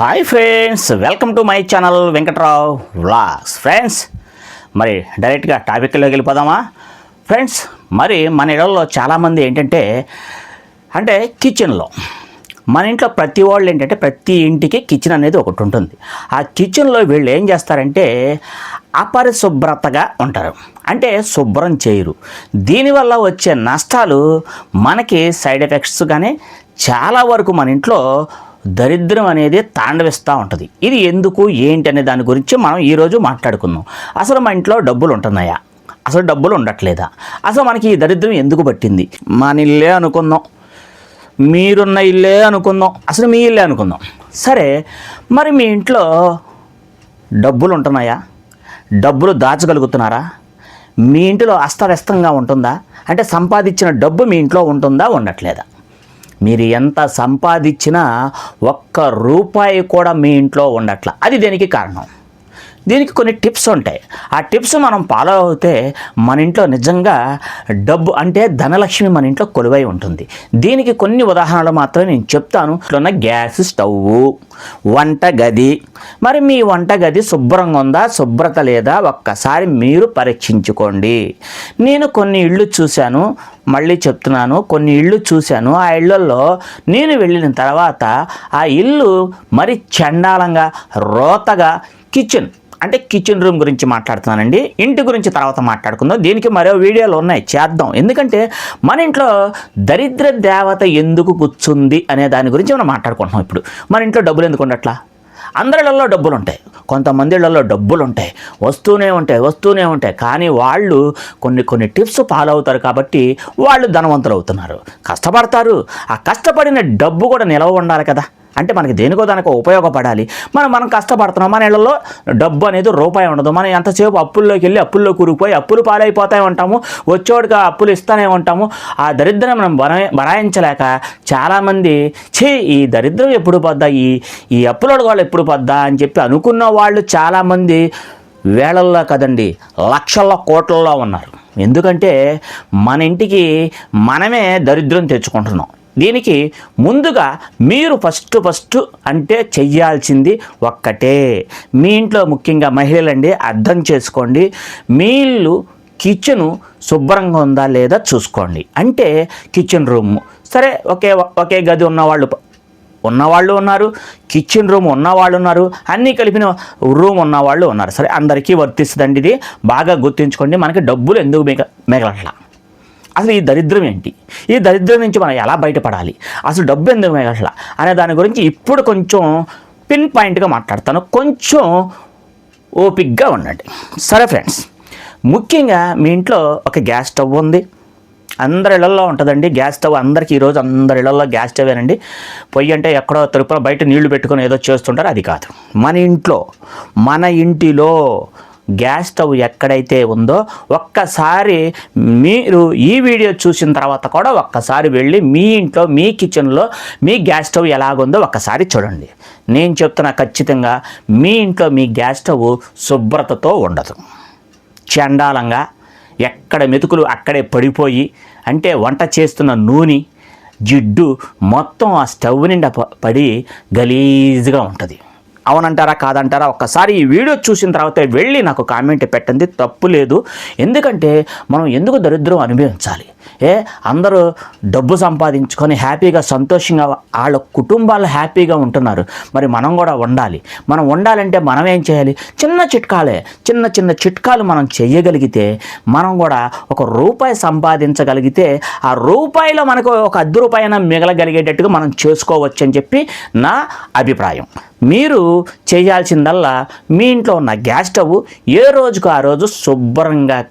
Hi friends welcome to my channel Venkatrao vlogs. Friends మరి డైరెక్ట్గా టాపిక్లోకి వెళ్ళిపోదామా? ఫ్రెండ్స్ మరి మన ఇళ్ళల్లో చాలామంది ఏంటంటే అంటే కిచెన్లో మన ఇంట్లో ప్రతి వాళ్ళు ఏంటంటే ప్రతి ఇంటికి కిచెన్ అనేది ఒకటి ఉంటుంది. ఆ కిచెన్లో వీళ్ళు ఏం చేస్తారంటే అపరిశుభ్రతగా ఉంటారు. అంటే శుభ్రం చేయరు. దీనివల్ల వచ్చే నష్టాలు మనకి సైడ్ ఎఫెక్ట్స్ కానీ చాలా వరకు మన ఇంట్లో దరిద్రం అనేది తాండవిస్తూ ఉంటుంది. ఇది ఎందుకు ఏంటి అనే దాని గురించి మనం ఈరోజు మాట్లాడుకుందాం. అసలు మా ఇంట్లో డబ్బులు ఉంటున్నాయా? అసలు డబ్బులు ఉండట్లేదా? అసలు మనకి ఈ దరిద్రం ఎందుకు పట్టింది? మన ఇల్లే అనుకుందాం. మీరున్న ఇల్లే అనుకుందాం. అసలు మీ ఇల్లే అనుకుందాం. సరే మరి మీ ఇంట్లో డబ్బులు ఉంటున్నాయా? డబ్బులు దాచగలుగుతున్నారా? మీ ఇంటిలో అస్తవ్యస్తంగా ఉంటుందా? అంటే సంపాదించిన డబ్బు మీ ఇంట్లో ఉంటుందా ఉండట్లేదా? మీరు ఎంత సంపాదించినా ఒక్క రూపాయి కూడా మీ ఇంట్లో ఉండట్ల. అది దేనికి కారణం? దీనికి కొన్ని టిప్స్ ఉంటాయి. ఆ టిప్స్ మనం ఫాలో అవుతే మన ఇంట్లో నిజంగా డబ్బు అంటే ధనలక్ష్మి మన ఇంట్లో కొలువై ఉంటుంది. దీనికి కొన్ని ఉదాహరణలు మాత్రమే నేను చెప్తాను. ఇట్లున్న గ్యాస్ స్టవ్ వంట గది. మరి మీ వంట గది శుభ్రంగా ఉందా? శుభ్రత లేదా? ఒక్కసారి మీరు పరీక్షించుకోండి. నేను కొన్ని ఇళ్ళు చూశాను. మళ్ళీ చెప్తున్నాను కొన్ని ఇళ్ళు చూశాను. ఆ ఇళ్ళల్లో నేను వెళ్ళిన తర్వాత ఆ ఇల్లు మరి చండాలంగా రోతగా కిచెన్ అంటే కిచెన్ రూమ్ గురించి మాట్లాడుతున్నానండి. ఇంటి గురించి తర్వాత మాట్లాడుకుందాం. దీనికి మరో వీడియోలు ఉన్నాయి. చేద్దాం. ఎందుకంటే మన ఇంట్లో దరిద్ర దేవత ఎందుకు కూర్చుంది అనే దాని గురించి మనం మాట్లాడుకుంటున్నాం ఇప్పుడు. మన ఇంట్లో డబ్బులు ఎందుకు ఉండట్లా? అందరిలలో డబ్బులు ఉంటాయి కొంతమందిలలో డబ్బులు ఉంటాయి వస్తూనే ఉంటాయి వస్తూనే ఉంటాయి. కానీ వాళ్ళు కొన్ని కొన్ని టిప్స్ ఫాలో అవుతారు కాబట్టి వాళ్ళు ధనవంతులు అవుతున్నారు కష్టపడతారు. ఆ కష్టపడిన డబ్బు కూడా నిలవ ఉండాలి కదా. అంటే మనకి దేనికో దానికో ఉపయోగపడాలి. మనం మనం కష్టపడుతున్నాం. మన ఇళ్ళలో డబ్బు అనేది రూపాయి ఉండదు. మనం ఎంతసేపు అప్పుల్లోకి వెళ్ళి అప్పుల్లో కూరుకుపోయి అప్పులు పాలైపోతాయి ఉంటాము. వచ్చేవాడికి అప్పులు ఇస్తానే ఉంటాము. ఆ దరిద్రం మనం బరా బరాయించలేక చాలామంది చే ఈ దరిద్రం ఎప్పుడు పద్దా ఈ ఈ అప్పులోడు వాళ్ళు ఎప్పుడు పద్దా అని చెప్పి అనుకున్న వాళ్ళు చాలామంది వేళల్లో కదండి లక్షల్లో కోట్లలో ఉన్నారు. ఎందుకంటే మన ఇంటికి మనమే దరిద్రం తెచ్చుకుంటున్నాం. దీనికి ముందుగా మీరు ఫస్ట్ ఫస్ట్ అంటే చెయ్యాల్సింది ఒక్కటే. మీ ఇంట్లో ముఖ్యంగా మహిళలండి అర్థం చేసుకోండి. మీ ఇల్లు కిచెను శుభ్రంగా ఉందా లేదా చూసుకోండి. అంటే కిచెన్ రూమ్. సరే ఒకే ఒకే గది ఉన్నవాళ్ళు ఉన్నవాళ్ళు ఉన్నారు కిచెన్ రూమ్ ఉన్నవాళ్ళు ఉన్నారు అన్నీ కలిపిన రూమ్ ఉన్నవాళ్ళు ఉన్నారు. సరే అందరికీ వర్తిస్తుందండి ఇది. బాగా గుర్తుంచుకోండి మనకి డబ్బులు ఎందుకు మిగ మిగలట్లా అసలు ఈ దరిద్రం ఏంటి? ఈ దరిద్రం నుంచి మనం ఎలా బయటపడాలి? అసలు డబ్బు ఎందుకు అట్లా అనే దాని గురించి ఇప్పుడు కొంచెం పిన్ పాయింట్గా మాట్లాడతాను. కొంచెం ఓపిక్గా ఉండండి. సరే ఫ్రెండ్స్ ముఖ్యంగా మీ ఇంట్లో ఒక గ్యాస్ స్టవ్ ఉంది. అందరి ఇళ్ళలో ఉంటుందండి గ్యాస్ స్టవ్. అందరికీ ఈరోజు అందరి ఇళ్ళలో గ్యాస్ స్టవేనండి పొయ్యి అంటే ఎక్కడో తిరుపతిలో బయట నీళ్ళు పెట్టుకొని ఏదో చేస్తుంటారు అది కాదు. మన ఇంట్లో మన ఇంటిలో గ్యాస్ స్టవ్ ఎక్కడైతే ఉందో ఒక్కసారి మీరు ఈ వీడియో చూసిన తర్వాత కూడా ఒక్కసారి వెళ్ళి మీ ఇంట్లో మీ కిచెన్లో మీ గ్యాస్ స్టవ్ ఎలాగుందో ఒక్కసారి చూడండి. నేను చెప్తున్నా ఖచ్చితంగా మీ ఇంట్లో మీ గ్యాస్ స్టవ్ శుభ్రతతో ఉండదు. చండాలంగా ఎక్కడ మెతుకులు అక్కడే పడిపోయి అంటే వంట చేస్తున్న నూనె జిడ్డు మొత్తం ఆ స్టవ్ నిండా పడి గలీజ్గా ఉంటుంది. అవునంటారా కాదంటారా? ఒక్కసారి ఈ వీడియో చూసిన తర్వాత వెళ్ళి నాకు కామెంట్ పెట్టండి. తప్పు లేదు. ఎందుకంటే మనం ఎందుకు దరిద్రం అనుభవించాలి? ఏ అందరూ డబ్బు సంపాదించుకొని హ్యాపీగా సంతోషంగా వాళ్ళ కుటుంబాలు హ్యాపీగా ఉంటున్నారు. మరి మనం కూడా ఉండాలి. మనం ఉండాలంటే మనం ఏం చేయాలి? చిన్న చిట్కాలే. చిన్న చిన్న చిట్కాలు మనం చేయగలిగితే మనం కూడా ఒక రూపాయి సంపాదించగలిగితే ఆ రూపాయిలో మనకు ఒక అర్ధ రూపాయన మిగలగలిగేటట్టుగా మనం చేసుకోవచ్చు అని చెప్పి నా అభిప్రాయం. మీరు చేయాల్సిందల్లా మీ ఇంట్లో ఉన్న గ్యాస్ స్టవ్ ఏ రోజుకు ఆ రోజు శుభ్రంగా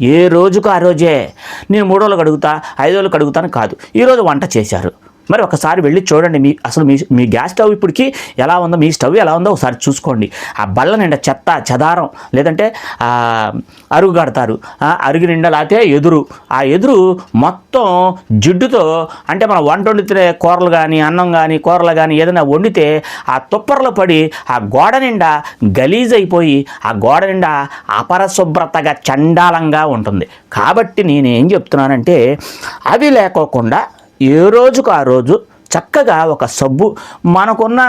ఏ రోజుకు ఆ రోజే? నేను మూడు రోజులు కడుగుతా ఐదు రోజులు కడుగుతాను కాదు. ఈరోజు వంట చేశారు. మరి ఒకసారి వెళ్ళి చూడండి మీ అసలు మీ మీ గ్యాస్ స్టవ్ ఇప్పటికి ఎలా ఉందో మీ స్టవ్ ఎలా ఉందో ఒకసారి చూసుకోండి. ఆ బల్ల నిండా చెత్త చెదారం లేదంటే అరుగు కడతారు. అరుగు నిండా లేకపోతే ఎదురు. ఆ ఎదురు మొత్తం జిడ్డుతో అంటే మనం వంట వండితే కూరలు కానీ అన్నం కానీ కూరలు కానీ ఏదైనా వండితే ఆ తుప్పర్లో పడి ఆ గోడ నిండా గలీజ్ అయిపోయి ఆ గోడ నిండా అపరశుభ్రతగా చండాలంగా ఉంటుంది. కాబట్టి నేనేం చెప్తున్నానంటే అవి లేకోకుండా ఏ రోజుకు ఆ రోజు చక్కగా ఒక సబ్బు మనకున్న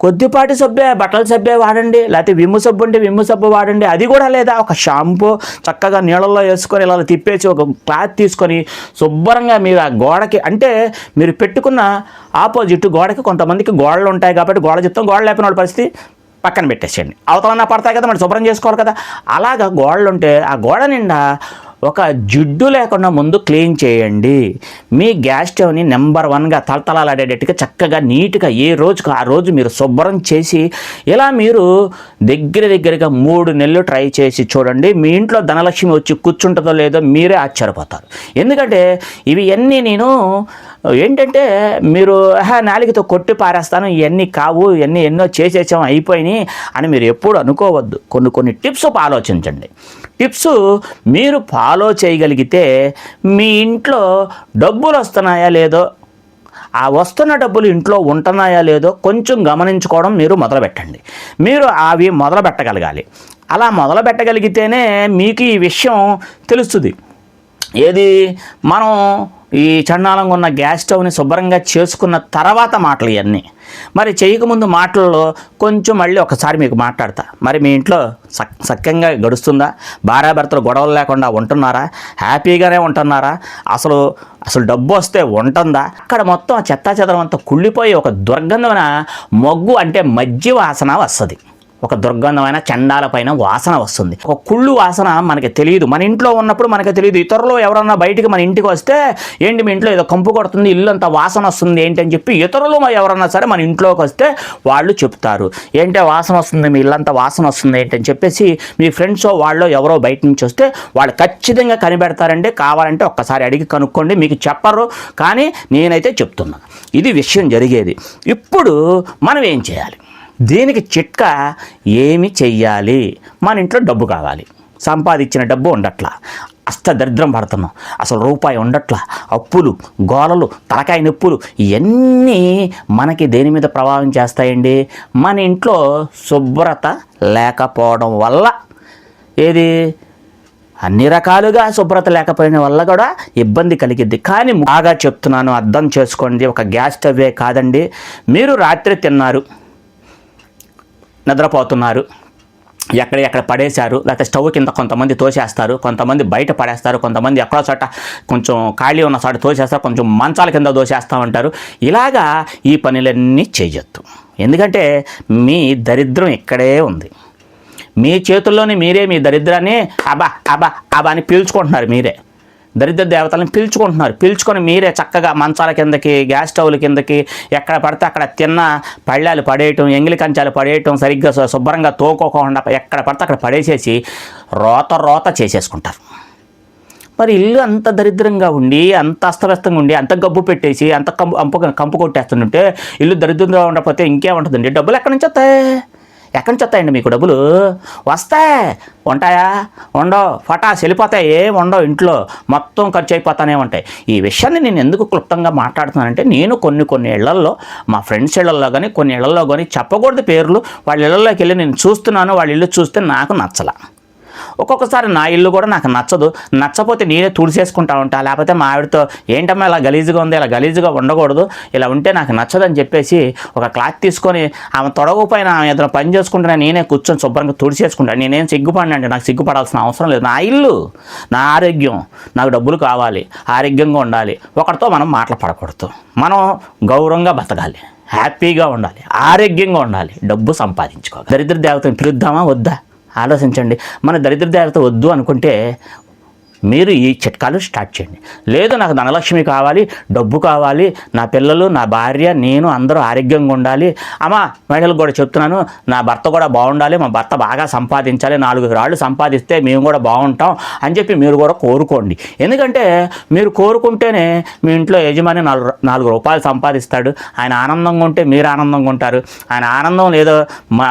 కొద్దిపాటి సబ్బే బట్టల సబ్బే వాడండి లేకపోతే విమ్ము సబ్బు ఉంటే విమ్ము సబ్బు వాడండి అది కూడా లేదా ఒక షాంపూ చక్కగా నీళ్ళల్లో వేసుకొని ఇలా తిప్పేసి ఒక క్లాత్ తీసుకొని శుభ్రంగా మీరు ఆ గోడకి అంటే మీరు పెట్టుకున్న ఆపోజిట్ గోడకి కొంతమందికి గోడలు ఉంటాయి కాబట్టి గోడ చెప్తాం గోడ లేకపోయిన పరిస్థితి పక్కన పెట్టేసేయండి. అవతలన్నా పడతాయి కదా మరి శుభ్రం చేసుకోవాలి కదా. అలాగా గోడలు ఉంటే ఆ గోడ నిండా ఒక జిడ్డు లేకుండా ముందు క్లీన్ చేయండి. మీ గ్యాస్ స్టవ్ని నెంబర్ వన్గా తలతలాడేటట్టుగా చక్కగా నీట్గా ఏ రోజుకు ఆ రోజు మీరు శుభ్రం చేసి ఇలా మీరు దగ్గర దగ్గరగా మూడు నెలలు ట్రై చేసి చూడండి. మీ ఇంట్లో ధనలక్ష్మి వచ్చి కూర్చుంటుందో లేదో మీరే ఆశ్చర్యపోతారు. ఎందుకంటే ఇవి అన్నీ నేను ఏంటంటే మీరు నాలుగుతో కొట్టి పారేస్తాను ఇవన్నీ కావు ఇవన్నీ ఎన్నో చేసేసాం అయిపోయినాయి అని మీరు ఎప్పుడు అనుకోవద్దు. కొన్ని కొన్ని టిప్స్ ఆలోచించండి. టిప్స్ మీరు ఫాలో చేయగలిగితే మీ ఇంట్లో డబ్బులు వస్తున్నాయా లేదో ఆ వస్తున్న డబ్బులు ఇంట్లో ఉంటున్నాయా లేదో కొంచెం గమనించుకోవడం మీరు మొదలుపెట్టండి. మీరు అవి మొదలు పెట్టగలగాలి అలా మొదలు పెట్టగలిగితేనే మీకు ఈ విషయం తెలుస్తుంది. ఏది? మనం ఈ చండాలంగా ఉన్న గ్యాస్ స్టవ్ని శుభ్రంగా చేసుకున్న తర్వాత మాటలు ఇవన్నీ మరి చేయకముందు మాటల్లో కొంచెం మళ్ళీ ఒకసారి మీకు మాట్లాడతా. మరి మీ ఇంట్లో సక్ సఖ్యంగా గడుస్తుందా? భార్యాభర్తలు గొడవలు లేకుండా ఉంటున్నారా? హ్యాపీగానే ఉంటున్నారా? అసలు అసలు డబ్బు వస్తే ఉంటుందా? అక్కడ మొత్తం ఆ చెత్తా చెదరం అంతా కుళ్ళిపోయి ఒక దుర్గంధమైన మొగ్గు అంటే మజ్జి వాసన వస్తుంది. ఒక దుర్గంధమైన చండాల పైన వాసన వస్తుంది. ఒక కుళ్ళు వాసన మనకి తెలియదు. మన ఇంట్లో ఉన్నప్పుడు మనకి తెలియదు. ఇతరులు ఎవరన్నా బయటికి మన ఇంటికి వస్తే ఏంటి మీ ఇంట్లో ఏదో కంపు కొడుతుంది ఇల్లు అంతా వాసన వస్తుంది ఏంటి? అని చెప్పి ఇతరులు మరి ఎవరన్నా సరే మన ఇంట్లోకి వస్తే వాళ్ళు చెప్తారు. ఏంటో వాసన వస్తుంది? మీ ఇల్లంతా వాసన వస్తుంది ఏంటి? అని చెప్పేసి మీ ఫ్రెండ్స్ వాళ్ళు ఎవరో బయట నుంచి వస్తే వాళ్ళు ఖచ్చితంగా కనిపెడతారండి. కావాలంటే ఒక్కసారి అడిగి కనుక్కోండి. మీకు చెప్పరు. కానీ నేనైతే చెప్తున్నాను ఇది విషయం జరిగేది. ఇప్పుడు మనం ఏం చేయాలి? దీనికి చిట్కా ఏమి చెయ్యాలి? మన ఇంట్లో డబ్బు కావాలి. సంపాదించిన డబ్బు ఉండట్లా. అస్త దరిద్రం పడుతున్నాం. అసలు రూపాయి ఉండట్లా. అప్పులు గోలలు తలకాయ నొప్పులు ఇవన్నీ మనకి దేని మీద ప్రభావం చేస్తాయండి? మన ఇంట్లో శుభ్రత లేకపోవడం వల్ల. ఏది? అన్ని రకాలుగా శుభ్రత లేకపోయిన వల్ల కూడా ఇబ్బంది కలిగిద్ది. కానీ బాగా చెప్తున్నాను అర్థం చేసుకోండి. ఒక గ్యాస్ స్టవ్వే కాదండి. మీరు రాత్రి తిన్నారు. నిద్రపోతున్నారు. ఎక్కడ ఎక్కడ పడేశారు లేకపోతే స్టవ్ కింద కొంతమంది తోసేస్తారు కొంతమంది బయట పడేస్తారు కొంతమంది ఎక్కడో చోట కొంచెం ఖాళీ ఉన్న చోట తోసేస్తారు కొంచెం మంచాల కింద తోసేస్తూ ఉంటారు. ఇలాగా ఈ పనులన్నీ చేయొద్దు. ఎందుకంటే మీ దరిద్రం ఇక్కడే ఉంది. మీ చేతుల్లోనే మీరే మీ దరిద్రాన్ని అబా అబా అబా అని పీల్చుకుంటున్నారు మీరే. దరిద్ర దేవతలను పీల్చుకుంటున్నారు. పీల్చుకొని మీరే చక్కగా మంచాల కిందకి గ్యాస్ స్టవ్ల కిందకి ఎక్కడ పడితే అక్కడ తిన్న పళ్ళాలు పడేయటం ఎంగిలి కంచాలు పడేయటం సరిగ్గా శుభ్రంగా తోకోకుండా ఎక్కడ పడితే అక్కడ పడేసేసి రోత రోత చేసేసుకుంటారు. మరి ఇల్లు అంత దరిద్రంగా ఉండి అంత అస్తవ్యస్తంగా ఉండి అంత గబ్బు పెట్టేసి అంత కంపు కంపు కంపు కొట్టేస్తుంటే ఇల్లు దరిద్రంగా ఉండకపోతే ఇంకేముంటుందండి? డబ్బులు ఎక్కడి నుంచి వస్తాయి? ఎక్కడి నుంచి వస్తాయండి మీకు డబ్బులు? వస్తాయి ఉంటాయా? ఉండవు. ఫటాస్ వెళ్ళిపోతాయి. ఏం ఉండవు. ఇంట్లో మొత్తం ఖర్చు అయిపోతానే ఉంటాయి. ఈ విషయాన్ని నేను ఎందుకు క్లుప్తంగా మాట్లాడుతున్నానంటే నేను కొన్ని కొన్ని ఇళ్ళల్లో మా ఫ్రెండ్స్ ఇళ్ళల్లో కానీ కొన్ని ఇళ్ళల్లో కానీ చెప్పకూడదు పేర్లు. వాళ్ళ ఇళ్ళలోకి వెళ్ళి నేను చూస్తున్నాను. వాళ్ళ ఇల్లు చూస్తే నాకు నచ్చలే. ఒక్కొక్కసారి నా ఇల్లు కూడా నాకు నచ్చదు. నచ్చపోతే నేనే తుడిసేసుకుంటా ఉంటా. లేకపోతే మా ఆవిడతో ఏంటమ్మా ఇలా గలీజుగా ఉంది? ఇలా గలీజుగా ఉండకూడదు. ఇలా ఉంటే నాకు నచ్చదని చెప్పేసి ఒక క్లాత్ తీసుకొని ఆమె తొడగపోయిన ఆమె ఏదైనా పని చేసుకుంటున్నా నేనే కూర్చొని శుభ్రంగా తుడిచేసుకుంటాను నేనేం సిగ్గుపడినండి నాకు సిగ్గుపడాల్సిన అవసరం లేదు. నా ఇల్లు నా ఆరోగ్యం నాకు డబ్బులు కావాలి. ఆరోగ్యంగా ఉండాలి. ఒకరితో మనం మాట్లాడకూడదు. మనం గౌరవంగా బతకాలి. హ్యాపీగా ఉండాలి. ఆరోగ్యంగా ఉండాలి. డబ్బు సంపాదించుకోవాలి. దరిద్ర దేవతను పిలుద్దామా? వద్దా? ఆలోచించండి. మన దరిద్ర దేవత వద్దు అనుకుంటే మీరు ఈ చిట్కాలు స్టార్ట్ చేయండి. లేదు నాకు ధనలక్ష్మి కావాలి డబ్బు కావాలి నా పిల్లలు నా భార్య నేను అందరూ ఆరోగ్యంగా ఉండాలి. అమ్మ మహిళలకు కూడా చెప్తున్నాను నా భర్త కూడా బాగుండాలి మా భర్త బాగా సంపాదించాలి నాలుగు రాళ్ళు సంపాదిస్తే మేము కూడా బాగుంటాం అని చెప్పి మీరు కూడా కోరుకోండి. ఎందుకంటే మీరు కోరుకుంటేనే మీ ఇంట్లో యజమాని నాలుగు నాలుగు రూపాయలు సంపాదిస్తాడు. ఆయన ఆనందంగా ఉంటే మీరు ఆనందంగా ఉంటారు. ఆయన ఆనందం లేదో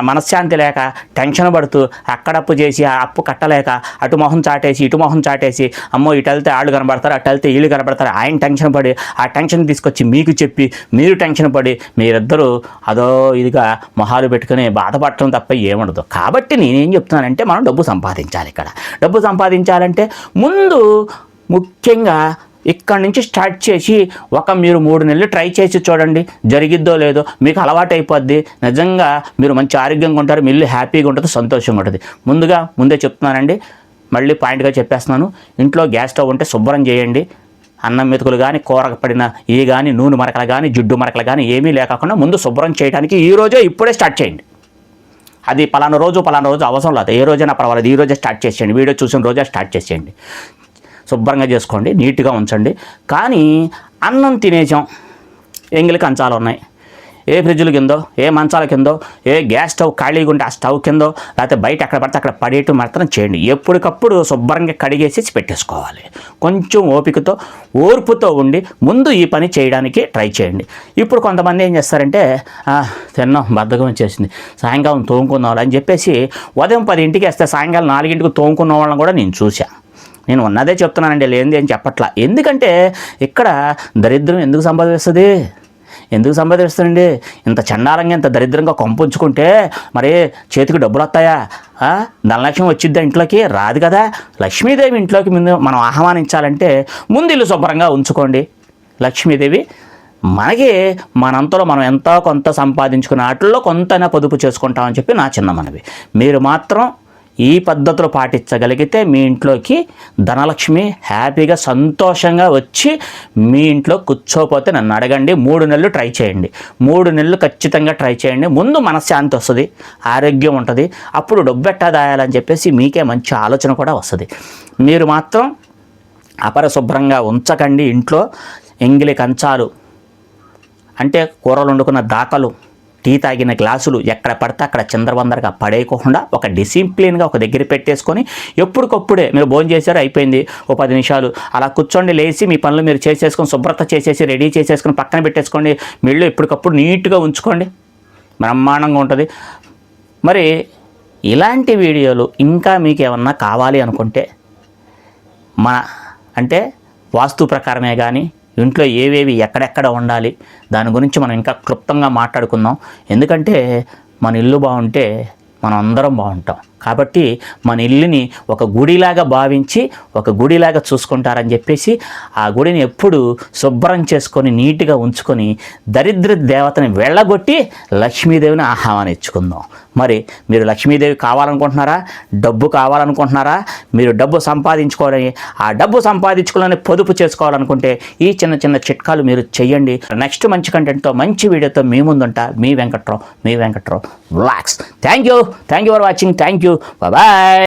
మనశ్శాంతి లేక టెన్షన్ పడుతూ అక్కడప్పు చేసి ఆ అప్పు కట్టలేక అటు మొహం చాటేసి ఇటు మొహం చాటేసి అమ్మో ఇటు వెళ్తే ఆళ్ళు కనబడతారు అటు వెళ్తే వీళ్ళు కనబడతారు. ఆయన టెన్షన్ పడి ఆ టెన్షన్ తీసుకొచ్చి మీకు చెప్పి మీరు టెన్షన్ పడి మీరిద్దరూ అదో ఇదిగా మొహాలు పెట్టుకుని బాధపడటం తప్ప ఏముండదు. కాబట్టి నేనేం చెప్తున్నానంటే మనం డబ్బు సంపాదించాలి ఇక్కడ. డబ్బు సంపాదించాలంటే ముందు ముఖ్యంగా ఇక్కడి నుంచి స్టార్ట్ చేసి ఒక మీరు మూడు నెలలు ట్రై చేసి చూడండి. జరిగిద్దో లేదో మీకు అలవాటు అయిపోద్ది. నిజంగా మీరు మంచి ఆరోగ్యంగా ఉంటారు మీ ఇల్లు హ్యాపీగా ఉంటుంది సంతోషంగా ఉంటుంది. ముందుగా ముందే చెప్తున్నానండి మళ్ళీ పాయింట్గా చెప్పేస్తున్నాను. ఇంట్లో గ్యాస్ స్టవ్ ఉంటే శుభ్రం చేయండి. అన్నం మెతుకులు కానీ కూరకు పడిన ఏ కానీ నూనె మరకలు కానీ జిడ్డు మరకలు కానీ ఏమీ లేకుండా ముందు శుభ్రం చేయడానికి ఈ రోజే ఇప్పుడే స్టార్ట్ చేయండి. అది పలానా రోజు పలానా రోజు అవసరం లేదు. ఏ రోజైనా పర్వాలేదు. ఈ రోజే స్టార్ట్ చేసేయండి. వీడియో చూసిన రోజే స్టార్ట్ చేసేయండి. శుభ్రంగా చేసుకోండి. నీట్గా ఉంచండి. కానీ అన్నం తినేసాం. ఎంగిలి కంచాలు ఉన్నాయి. ఏ ఫ్రిడ్జ్ల కిందో ఏ మంచాల కిందో ఏ గ్యాస్ స్టవ్ ఖాళీగా ఉంటే ఆ స్టవ్ కిందో లేకపోతే బయట ఎక్కడ పడితే అక్కడ పడేయటం మాత్రం చేయండి. ఎప్పటికప్పుడు శుభ్రంగా కడిగేసి పెట్టేసుకోవాలి. కొంచెం ఓపికతో ఓర్పుతో ఉండి ముందు ఈ పని చేయడానికి ట్రై చేయండి. ఇప్పుడు కొంతమంది ఏం చేస్తారంటే తిన్నాం బద్ధకం వచ్చేసింది. సాయంకాలం తోముకుందాం అని చెప్పేసి ఉదయం పది ఇంటికి వేస్తే సాయంకాలం నాలుగింటికి తోముకున్న వాళ్ళని కూడా నేను చూశాను నేను ఉన్నదే చెప్తున్నానండి లేనిది అని చెప్పట్లా. ఎందుకంటే ఇక్కడ దరిద్రం ఎందుకు సంపాదిస్తుంది ఎందుకు సంపాదిస్తుందండి ఇంత చండాలంగా ఇంత దరిద్రంగా కొంపుంచుకుంటే మరి చేతికి డబ్బులు వస్తాయా ఆ? ధనలక్ష్మి వచ్చిద్దా ఇంట్లోకి? రాదు కదా. లక్ష్మీదేవి ఇంట్లోకి ముందు మనం ఆహ్వానించాలంటే ముందు ఇల్లు శుభ్రంగా ఉంచుకోండి. లక్ష్మీదేవి మనకి మనంతలో మనం ఎంతో కొంత సంపాదించుకున్న వాటిల్లో కొంతైనా పొదుపు చేసుకుంటామని చెప్పి నా చిన్న మనవి. మీరు మాత్రం ఈ పద్ధతులు పాటించగలిగితే మీ ఇంట్లోకి ధనలక్ష్మి హ్యాపీగా సంతోషంగా వచ్చి మీ ఇంట్లో కూర్చోపోతే నన్ను అడగండి మూడు నెలలు ట్రై చేయండి. మూడు నెలలు ఖచ్చితంగా ట్రై చేయండి. ముందు మనశ్శాంతి వస్తుంది ఆరోగ్యం ఉంటుంది. అప్పుడు డబ్బు దాయాలని చెప్పేసి మీకే మంచి ఆలోచన కూడా వస్తుంది. మీరు మాత్రం అపరిశుభ్రంగా ఉంచకండి ఇంట్లో ఎంగిలి కంచాలు. అంటే కూరలు వండుకున్న దాకలు టీ తాగిన గ్లాసులు ఎక్కడ పడితే అక్కడ చందరవందరగా పడేయకుండా ఒక డిసిప్లిన్గా ఒక దగ్గర పెట్టేసుకొని ఎప్పటికప్పుడే మీరు భోజనం చేశారు అయిపోయింది. ఓ పది నిమిషాలు. అలా కూర్చోండి లేచి మీ పనులు మీరు చేసేసుకొని శుభ్రత చేసేసి రెడీ చేసేసుకొని పక్కన పెట్టేసుకోండి. మీళ్ళు ఎప్పటికప్పుడు నీట్గా ఉంచుకోండి. బ్రహ్మాండంగా ఉంటుంది. మరి ఇలాంటి వీడియోలు ఇంకా మీకు ఏమన్నా కావాలి అనుకుంటే మన అంటే వాస్తు ప్రకారమే కానీ ఇంట్లో ఏవేవి ఎక్కడెక్కడ ఉండాలి దాని గురించి మనం ఇంకా క్లుప్తంగా మాట్లాడుకుందాం. ఎందుకంటే మన ఇల్లు బాగుంటే మనం అందరం బాగుంటాం. కాబట్టి మన ఇల్లుని ఒక గుడిలాగా భావించి ఒక గుడిలాగా చూసుకుంటారని చెప్పేసి ఆ గుడిని ఎప్పుడు శుభ్రం చేసుకొని నీట్గా ఉంచుకొని దరిద్ర దేవతని వెళ్ళగొట్టి లక్ష్మీదేవిని ఆహ్వానించుకుందాం మరి మీరు లక్ష్మీదేవి కావాలనుకుంటున్నారా? డబ్బు కావాలనుకుంటున్నారా? మీరు డబ్బు సంపాదించుకోవాలని ఆ డబ్బు సంపాదించుకోవాలని పొదుపు చేసుకోవాలనుకుంటే ఈ చిన్న చిన్న చిట్కాలు మీరు చేయండి నెక్స్ట్ మంచి కంటెంట్తో మంచి వీడియోతో మీ ముందుంటా మీ వెంకట్రావు మీ Venkatrao vlogs thank you thank you for watching thank you you. Bye bye.